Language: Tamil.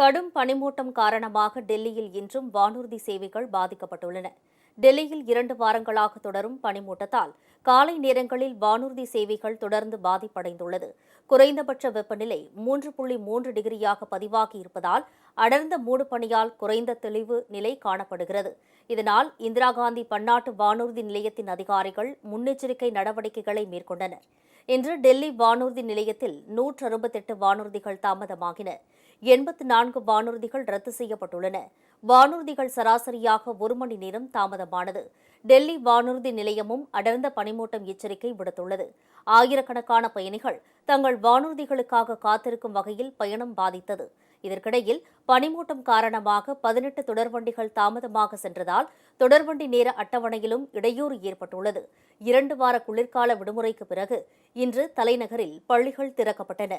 கடும் பனிமூட்டம் காரணமாக டெல்லியில் இன்றும் வானூர்தி சேவைகள் பாதிக்கப்பட்டுள்ளன. டெல்லியில் இரண்டு வாரங்களாக தொடரும் பனிமூட்டத்தால் காலை நேரங்களில் வானூர்தி சேவைகள் தொடர்ந்து பாதிப்படைந்துள்ளது. குறைந்தபட்ச வெப்பநிலை மூன்று புள்ளி மூன்று டிகிரியாக பதிவாகி இருப்பதால் அடர்ந்த மூடுபனியால் குறைந்த தெளிவு நிலை காணப்படுகிறது. இதனால் இந்திரா காந்தி பன்னாட்டு வானூர்தி நிலையத்தின் அதிகாரிகள் முன்னெச்சரிக்கை நடவடிக்கைகளை மேற்கொண்டனர். இன்று டெல்லி வானூர்தி நிலையத்தில் நூற்று அறுபத்தெட்டு வானூர்திகள் தாமதமாகின. எண்பத்து நான்கு வானூர்திகள் ரத்து செய்யப்பட்டுள்ளன. வானூர்திகள் சராசரியாக ஒரு மணி நேரம் தாமதமானது. டெல்லி வானூர்தி நிலையமும் அடர்ந்த பனிமூட்டம் எச்சரிக்கை விடுத்துள்ளது. ஆயிரக்கணக்கான பயணிகள் தங்கள் வானூர்திகளுக்காக காத்திருக்கும் வகையில் பயணம் பாதித்தது. இதற்கிடையில் பனிமூட்டம் காரணமாக பதினெட்டு தொடர்வண்டிகள் தாமதமாக சென்றதால் தொடர்வண்டி நேர அட்டவணையிலும் இடையூறு ஏற்பட்டுள்ளது. இரண்டு வார குளிர்கால விடுமுறைக்கு பிறகு இன்று தலைநகரில் பள்ளிகள் திறக்கப்பட்டன.